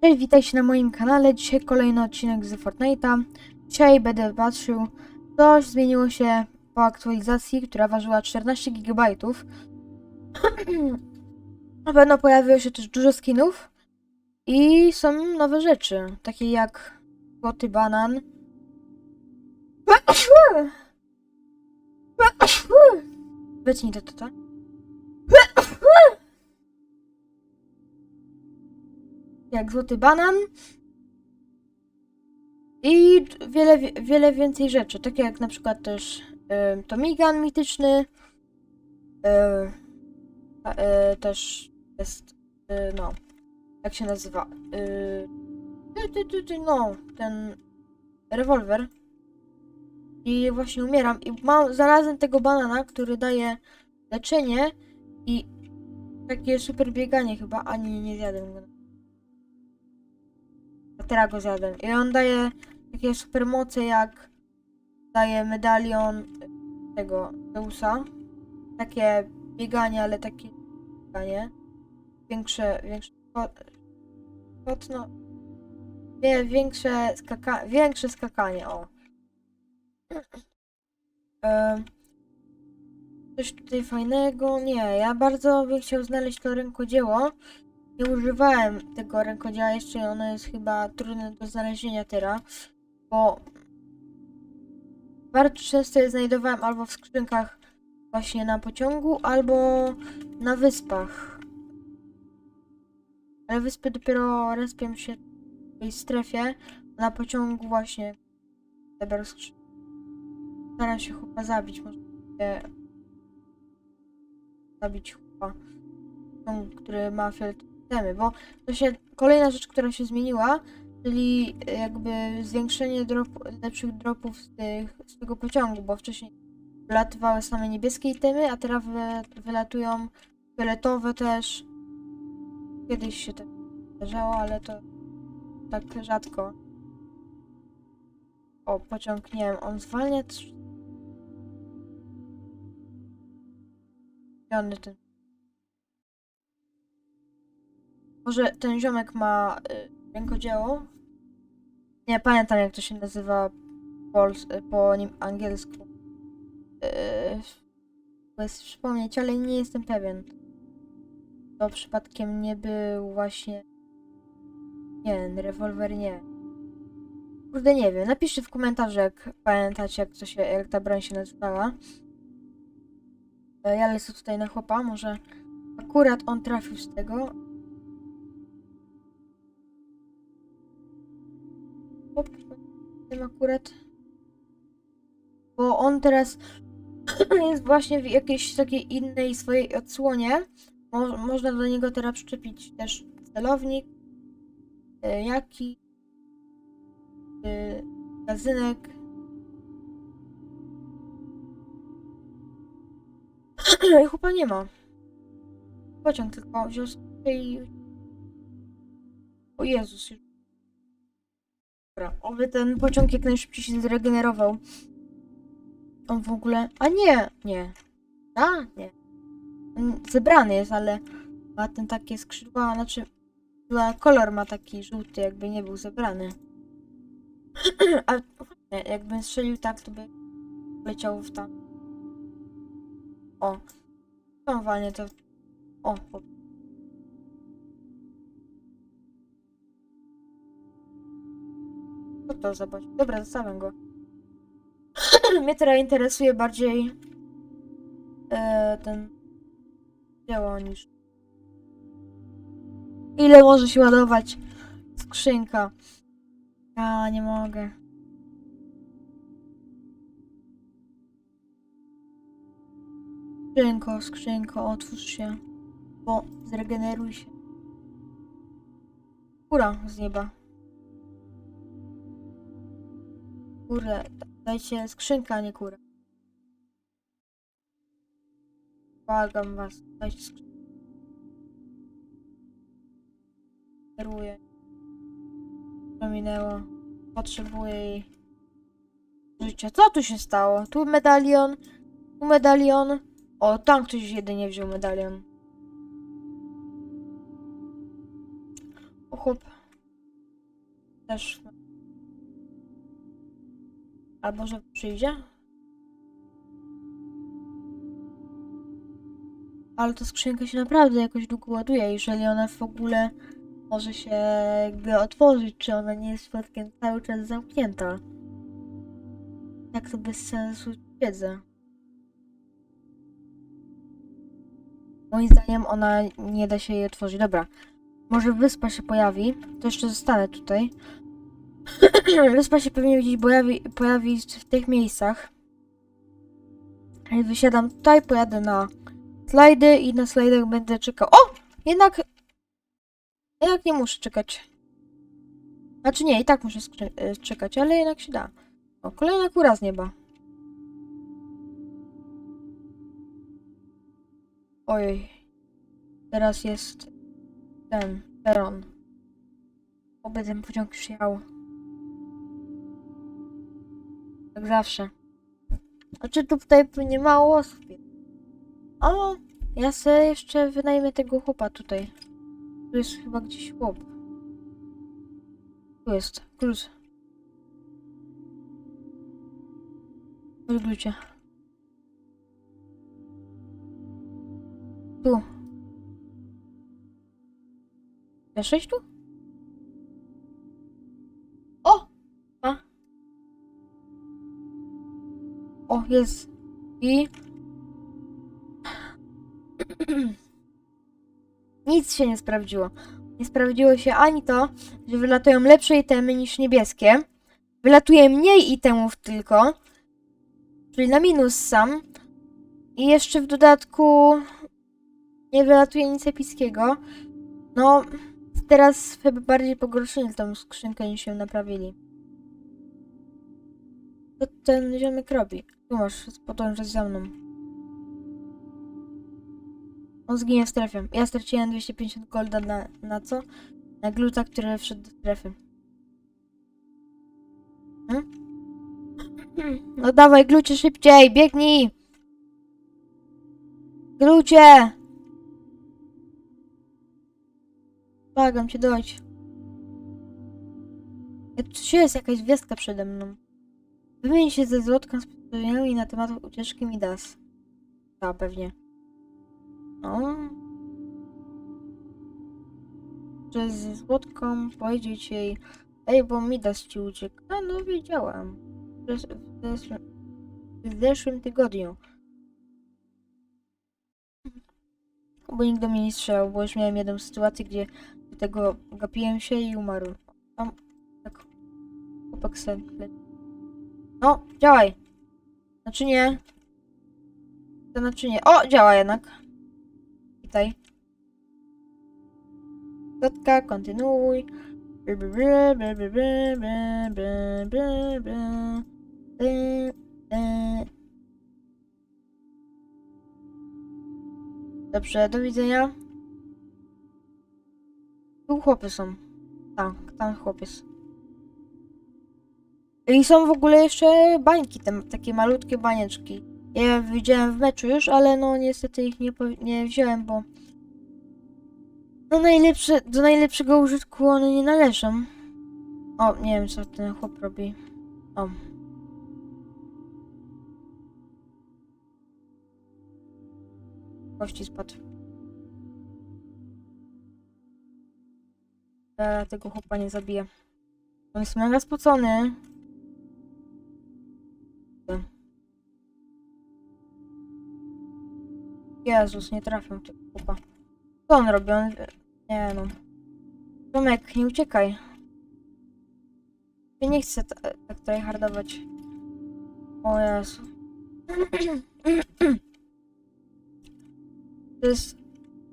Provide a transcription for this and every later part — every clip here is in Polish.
Cześć, witajcie na moim kanale. Dzisiaj kolejny odcinek z Fortnite'a. Dzisiaj będę patrzył, coś zmieniło się po aktualizacji, która ważyła 14 GB. Na pewno pojawiło się też dużo skinów i są nowe rzeczy, takie jak złoty banan. Wytnij to tutaj. Jak złoty banan. I wiele, wiele więcej rzeczy, takie jak na przykład też y, Tomigan mityczny, y, y, też jest, y, no, jak się nazywa, y, ty, ty, ty, no, ten rewolwer. I właśnie umieram. I mam, znalazłem tego banana, który daje leczenie i takie super bieganie chyba, ani nie zjadłem go. A teraz go zjadłem. I on daje takie super moce jak daje medalion tego Zeusa. Takie bieganie, ale takie bieganie. Większe, większe kot, no. Nie, większe skaka większe skakanie, o. Em, Coś tutaj fajnego? Nie, ja bardzo bym chciał znaleźć to rękodzieło. Nie używałem tego rękodzieła jeszcze, ono jest chyba trudne do znalezienia teraz, bo bardzo często je znajdowałem albo w skrzynkach właśnie na pociągu, albo na wyspach. Ale wyspy dopiero respią się w tej strefie, na pociągu właśnie zabrał skrzynkę. Staram się chłopa zabić, może zabić chłopa, który ma fioletowy bo to się kolejna rzecz, która się zmieniła, czyli jakby zwiększenie drop, lepszych dropów z, tych, z tego pociągu, bo wcześniej wylatywały same niebieskie itemy, a teraz wy, wylatują fioletowe też. Kiedyś się tak zdarzało, ale to tak rzadko. O, pociąg, nie wiem, on zwalnia... czy- ten Może ten ziomek ma y, rękodzieło? Nie pamiętam jak to się nazywa po, po nim angielsku. Yy, bez przypomnieć, ale nie jestem pewien. To przypadkiem nie był właśnie. Nie, rewolwer nie. Kurde, nie wiem. Napiszcie w komentarzu, jak pamiętacie, jak, to się, jak ta broń się nazywała. E, Ja lecę tutaj na chłopa, może akurat on trafił z tego. Tym akurat. Bo on teraz jest właśnie w jakiejś takiej innej swojej odsłonie. Mo można do niego teraz przyczepić też celownik, y, jaki, y, magazynek. I chyba nie ma. Pociąg tylko wziął i... O Jezus, już Dobra, oby ten pociąg jak najszybciej się zregenerował. On w ogóle... A nie, nie. A, nie. Zebrany jest, ale ma ten takie skrzydła, znaczy... Kolor ma taki żółty, jakby nie był zebrany. A nie, jakbym strzelił tak, to by leciał w tam. O. Tam walnie to... O, o. Co to zobacz? Dobra, zostawiam go. Mnie teraz interesuje bardziej e, ten dzieło niż ile może się ładować skrzynka. Ja nie mogę. Skrzynko, skrzynko, otwórz się. Bo zregeneruj się. Góra z nieba. Kurde, dajcie skrzynka, a nie kurę. Błagam was, dajcie skrzynkę. Kieruję. Minęło. Potrzebuję jej życia. Co tu się stało? Tu medalion, tu medalion. O, tam ktoś jedynie wziął medalion. O chłop. też... Albo że przyjdzie? Ale ta skrzynka się naprawdę jakoś długo ładuje, jeżeli ona w ogóle może się jakby otworzyć, czy ona nie jest przypadkiem cały czas zamknięta. Tak to bez sensu wiedzę. Moim zdaniem ona nie da się jej otworzyć. Dobra. Może wyspa się pojawi. To jeszcze zostanę tutaj. Wyspa się pewnie gdzieś pojawi, pojawi w tych miejscach. Wysiadam tutaj, pojadę na slajdy i na slajdach będę czekał. O! Jednak... Jednak nie muszę czekać. Znaczy nie, i tak muszę e, czekać, ale jednak się da. O, kolejna kura z nieba. Ojej. Teraz jest ten, peron. Oby ten pociąg przyjechał. Jak zawsze. Znaczy tutaj nie mało osób. O! Ja sobie jeszcze wynajmę tego chłopa tutaj. Tu jest chyba gdzieś chłop. Tu jest. Chodź, ludzie. Tu. Weszłeś tu? Jest. I... Nic się nie sprawdziło. Nie sprawdziło się ani to, że wylatują lepsze itemy niż niebieskie. Wylatuje mniej itemów tylko. Czyli na minus sam. I jeszcze w dodatku nie wylatuje nic epickiego. No, teraz chyba bardziej pogorszyli tą skrzynkę niż ją naprawili. Co ten ziomek robi? Tu masz podążać za mną. On zginie w strefie. Ja straciłem 250 golda na, na co? Na gluta, który wszedł do strefy. Hmm? No dawaj, glucie szybciej, biegnij! Glucie! Błagam cię, dojdź. Tu jest jakaś gwiazdka przede mną. Wymień się ze złotką z przedstawieniami na temat ucieczki Midas. Ta, pewnie. O. Że ze złotką powiedzieć jej Ej, bo Midas ci uciekł. A no, wiedziałam. W, zes- w, zeszłym, w zeszłym tygodniu. Bo nikt do mnie nie strzelał, bo już miałem jedną sytuację, gdzie do tego gapiłem się i umarł. Tam, tak, chłopak se le- no, działaj. Naczynie. To naczynie. O, działa jednak. Tutaj. Dodatka, kontynuuj. Dobrze, do widzenia. Tu chłopy są. Tak, tam chłopiec. I są w ogóle jeszcze bańki, takie malutkie banieczki. Ja widziałem w meczu już, ale no niestety ich nie, nie wziąłem, bo no najlepsze, do najlepszego użytku one nie należą. O, nie wiem co ten chłop robi. O. Kości spadł. Ja tego chłopa nie zabiję. On jest mega spocony. Jezus, nie trafię tego chłopa. Co on robi? On... Nie no. Tomek, nie uciekaj. Ja nie chcę ta- tak tryhardować. O Jezu. To jest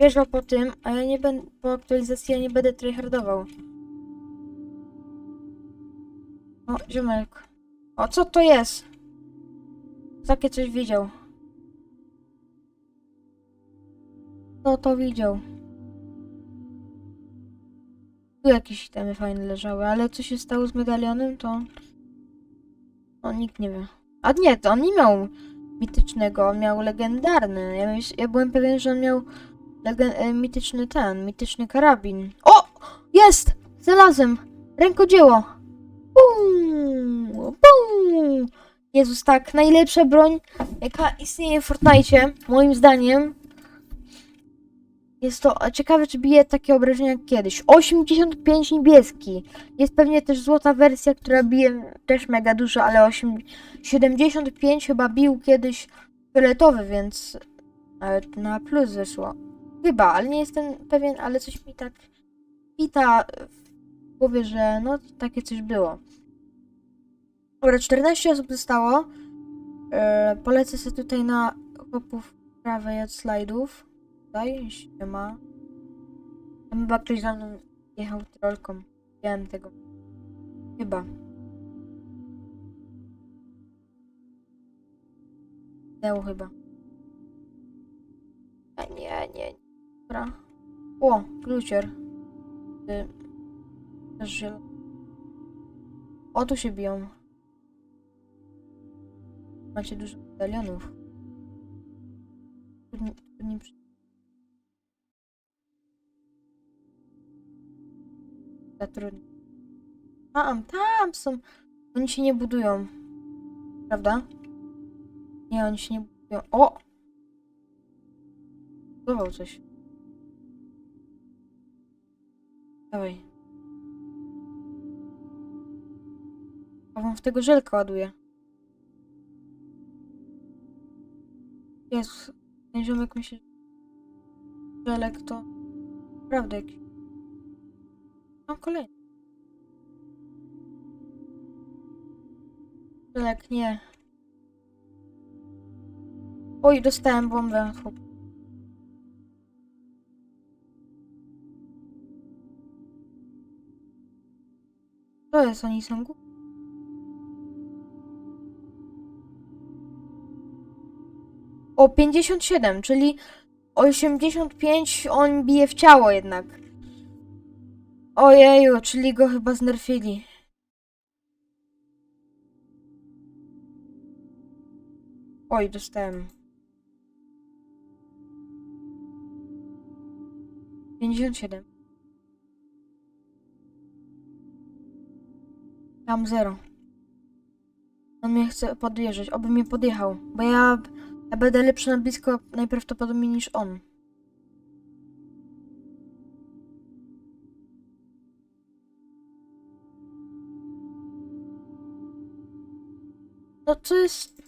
wierzba po tym, a ja nie będę, po aktualizacji ja nie będę tryhardował. O, ziomek. O, co to jest? Takie coś widział. Kto to widział? Tu jakieś itemy fajne leżały, ale co się stało z medalionem, to... O, nikt nie wie. A nie, to on nie miał mitycznego, on miał legendarny. Ja, ja byłem pewien, że on miał e, mityczny ten, mityczny karabin. O! Jest! Znalazłem! Rękodzieło! Bum! Bum! Jezus, tak, najlepsza broń, jaka istnieje w Fortnite, moim zdaniem. Jest to, ciekawe czy bije takie obrażenia jak kiedyś. 85 niebieski. Jest pewnie też złota wersja, która bije też mega dużo, ale 8, 75 chyba bił kiedyś fioletowy, więc nawet na plus wyszło. Chyba, ale nie jestem pewien, ale coś mi tak pita w głowie, że no takie coś było. Dobra, 14 osób zostało. E, polecę sobie tutaj na chłopów prawej od slajdów. Tutaj, jeśli nie ma. Tam chyba ktoś za mną jechał trolką. Wiem tego. Chyba. Dał chyba. A nie, nie. Dobra. O, klucier. Y, zielony. O, tu się biją. Macie dużo medalionów. Trudni- trudni przy- Zatrudni. Tam, tam są. Oni się nie budują. Prawda? Nie, oni się nie budują. O! Budował coś. Dawaj. A wam w tego żelka ładuje. Jezus, ten ziomek myśli, że to naprawdę jakiś. Mam kolejny. Nie. Oj, dostałem bombę. Chłop. To jest, oni są głupi. O 57, czyli 85 on bije w ciało jednak. Ojeju, czyli go chyba znerfili. Oj, dostałem. 57. Tam zero. On mnie chce podjeżdżać, oby mnie podjechał, bo ja, ja będę lepszy na blisko najprawdopodobniej niż on. No co jest...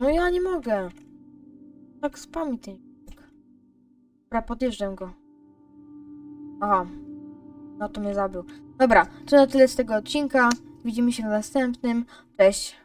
No ja nie mogę. Tak spami ten. Dobra, podjeżdżam go. Aha. No to mnie zabił. Dobra, to na tyle z tego odcinka. Widzimy się w następnym. Cześć.